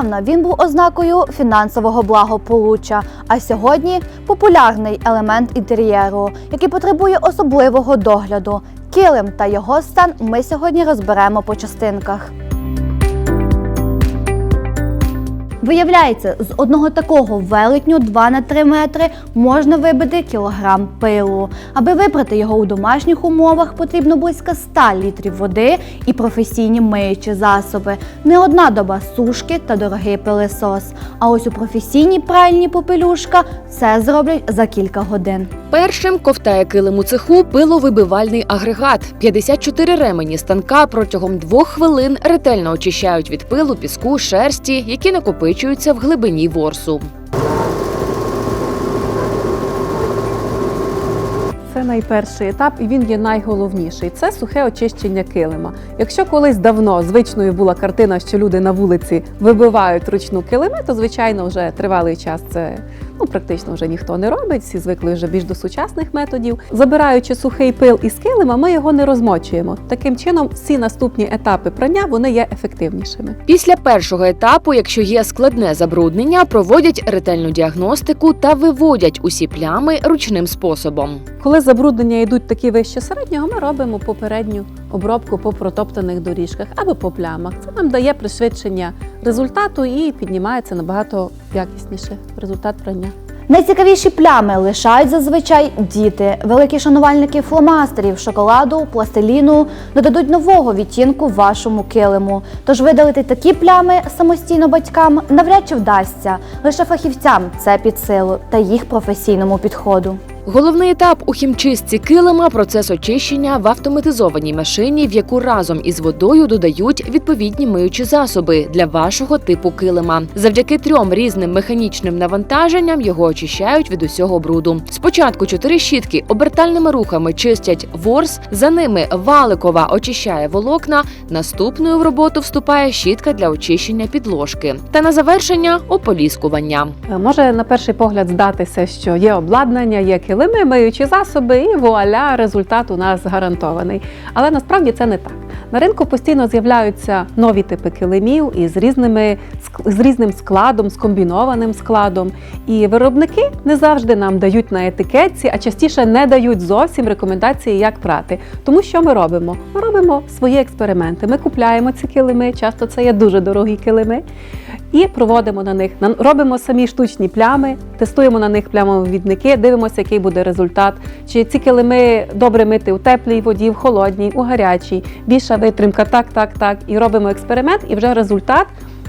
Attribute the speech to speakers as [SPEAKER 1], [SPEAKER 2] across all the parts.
[SPEAKER 1] Донедавна він був ознакою фінансового благополуччя, а сьогодні популярний елемент інтер'єру, який потребує особливого догляду. Килим та його стан ми сьогодні розберемо по частинках. Виявляється, з одного такого велетню 2 на 3 метри можна вибити кілограм пилу. Аби випрати його у домашніх умовах, потрібно близько 100 літрів води і професійні миючі засоби, не одна доба сушки та дорогий пилесос. А ось у професійній пральні попелюшка це зроблять за кілька годин.
[SPEAKER 2] Першим ковтає килим у цеху пиловибивальний агрегат. 54 ремені станка протягом двох хвилин ретельно очищають від пилу, піску, шерсті, які накопичуються в глибині ворсу.
[SPEAKER 3] Це найперший етап, і він є найголовніший. Це сухе очищення килима. Якщо колись давно звичною була картина, що люди на вулиці вибивають ручну килими, то звичайно вже тривалий час це ну практично вже ніхто не робить. Всі звикли вже більш до сучасних методів. Забираючи сухий пил із килима, ми його не розмочуємо. Таким чином, всі наступні етапи прання вони є ефективнішими.
[SPEAKER 2] Після першого етапу, якщо є складне забруднення, проводять ретельну діагностику та виводять усі плями ручним способом.
[SPEAKER 3] Коли забруднення йдуть такі вище середнього, ми робимо попередню обробку по протоптаних доріжках або по плямах. Це нам дає пришвидшення результату і піднімається набагато якісніше результат прання.
[SPEAKER 1] Найцікавіші плями лишають зазвичай діти. Великі шанувальники фломастерів, шоколаду, пластиліну додадуть нового відтінку вашому килиму. Тож видалити такі плями самостійно батькам навряд чи вдасться. Лише фахівцям це під силу та їх професійному підходу.
[SPEAKER 2] Головний етап у хімчистці килима процес очищення в автоматизованій машині, в яку разом із водою додають відповідні миючі засоби для вашого типу килима. Завдяки трьом різним механічним навантаженням його очищають від усього бруду. Спочатку чотири щітки обертальними рухами чистять ворс, за ними валикова очищає волокна. Наступною в роботу вступає щітка для очищення підложки. Та на завершення ополіскування.
[SPEAKER 3] Е, Може на перший погляд здатися, що є обладнання, є килими, миючі засоби, і вуаля, результат у нас гарантований. Але насправді це не так. На ринку постійно з'являються нові типи килимів із різними з різним складом, з комбінованим складом. І виробники не завжди нам дають на етикетці, а частіше не дають зовсім рекомендації, як прати. Тому що ми робимо? Ми робимо свої експерименти. Ми купляємо ці килими, часто це є дуже дорогі килими, і проводимо на них. Робимо самі штучні плями, тестуємо на них плямовідники, дивимося, який буде результат. Чи ці килими добре мити у теплій воді, в холодній, у гарячій, більша витримка, так, так, так. І робимо експеримент, і вже результат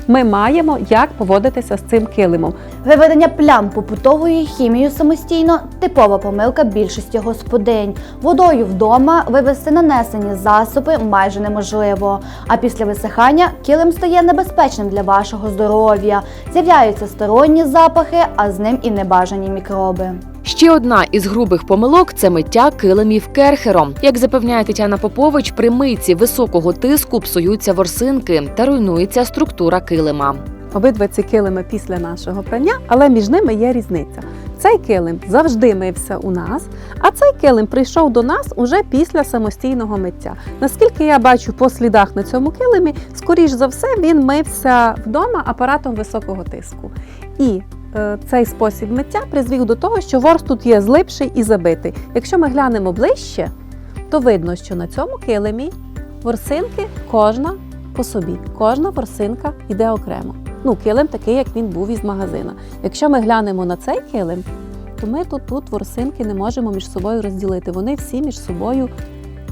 [SPEAKER 3] ми маємо, як поводитися з цим килимом.
[SPEAKER 1] Виведення плям побутовою хімією самостійно типова помилка більшості господинь. Водою вдома вивести нанесені засоби майже неможливо. А після висихання килим стає небезпечним для вашого здоров'я. З'являються сторонні запахи, а з ним і небажані мікроби.
[SPEAKER 2] Ще одна із грубих помилок це миття килимів керхером. Як запевняє Тетяна Попович, при мийці високого тиску псуються ворсинки та руйнується структура килима.
[SPEAKER 3] Обидва ці килими після нашого прання, але між ними є різниця. Цей килим завжди мився у нас, а цей килим прийшов до нас уже після самостійного миття. Наскільки я бачу по слідах на цьому килимі, скоріш за все, він мився вдома апаратом високого тиску. І цей спосіб миття призвів до того, що ворс тут є злипший і забитий. Якщо ми глянемо ближче, то видно, що на цьому килимі ворсинки кожна по собі. Кожна ворсинка йде окремо. Ну, килим такий, як він був із магазина. Якщо ми глянемо на цей килим, то ми тут, тут ворсинки не можемо між собою розділити. Вони всі між собою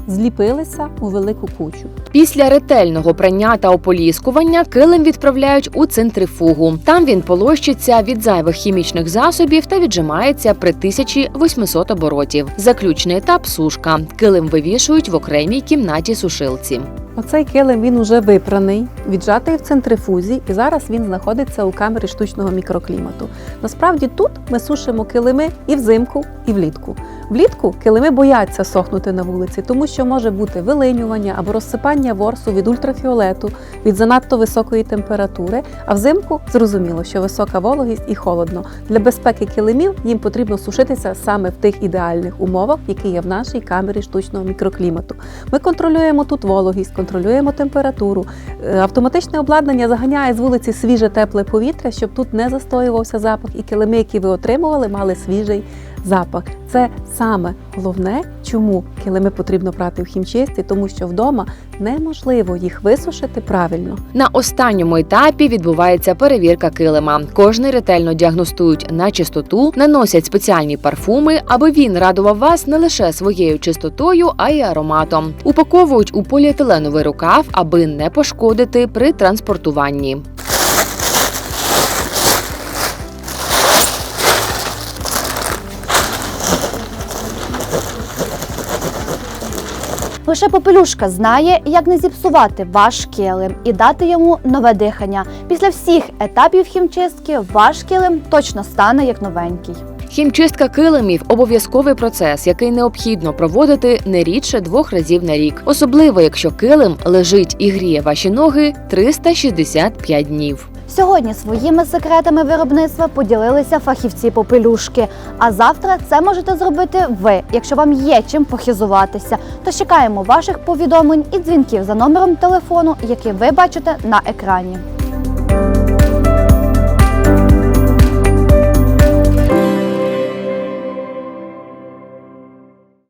[SPEAKER 3] зліпилися у велику кучу.
[SPEAKER 2] Після ретельного прання та ополіскування килим відправляють у центрифугу. Там він полощиться від зайвих хімічних засобів та віджимається при 1800 оборотів. Заключний етап сушка. Килим вивішують в окремій кімнаті сушилці.
[SPEAKER 3] Оцей килим він уже випраний, віджатий в центрифузі, і зараз він знаходиться у камері штучного мікроклімату. Насправді тут ми сушимо килими і взимку, і влітку. Влітку килими бояться сохнути на вулиці, тому що може бути вилинювання або розсипання ворсу від ультрафіолету, від занадто високої температури. А взимку зрозуміло, що висока вологість і холодно. Для безпеки килимів їм потрібно сушитися саме в тих ідеальних умовах, які є в нашій камері штучного мікроклімату. Ми контролюємо тут вологість, контролюємо температуру. Е, Автоматичне обладнання заганяє з вулиці свіже тепле повітря, щоб тут не застоювався запах, і килими, які ви отримували, мали свіжий запах. Це саме головне, чому килими потрібно прати в хімчистці, тому що вдома неможливо їх висушити правильно.
[SPEAKER 2] На останньому етапі відбувається перевірка килима. Кожний ретельно діагностують на чистоту, наносять спеціальні парфуми, аби він радував вас не лише своєю чистотою, а й ароматом. Упаковують у поліетиленовий рукав, аби не пошкодити при транспортуванні.
[SPEAKER 1] Лише попелюшка знає, як не зіпсувати ваш килим і дати йому нове дихання. Після всіх етапів хімчистки ваш килим точно стане як новенький.
[SPEAKER 2] Хімчистка килимів обов'язковий процес, який необхідно проводити не рідше двох разів на рік, особливо якщо килим лежить і гріє ваші ноги 365 днів.
[SPEAKER 1] Сьогодні своїми секретами виробництва поділилися фахівці попелюшки. А завтра це можете зробити ви, якщо вам є чим похизуватися. Тож чекаємо ваших повідомлень і дзвінків за номером телефону, який ви бачите на екрані.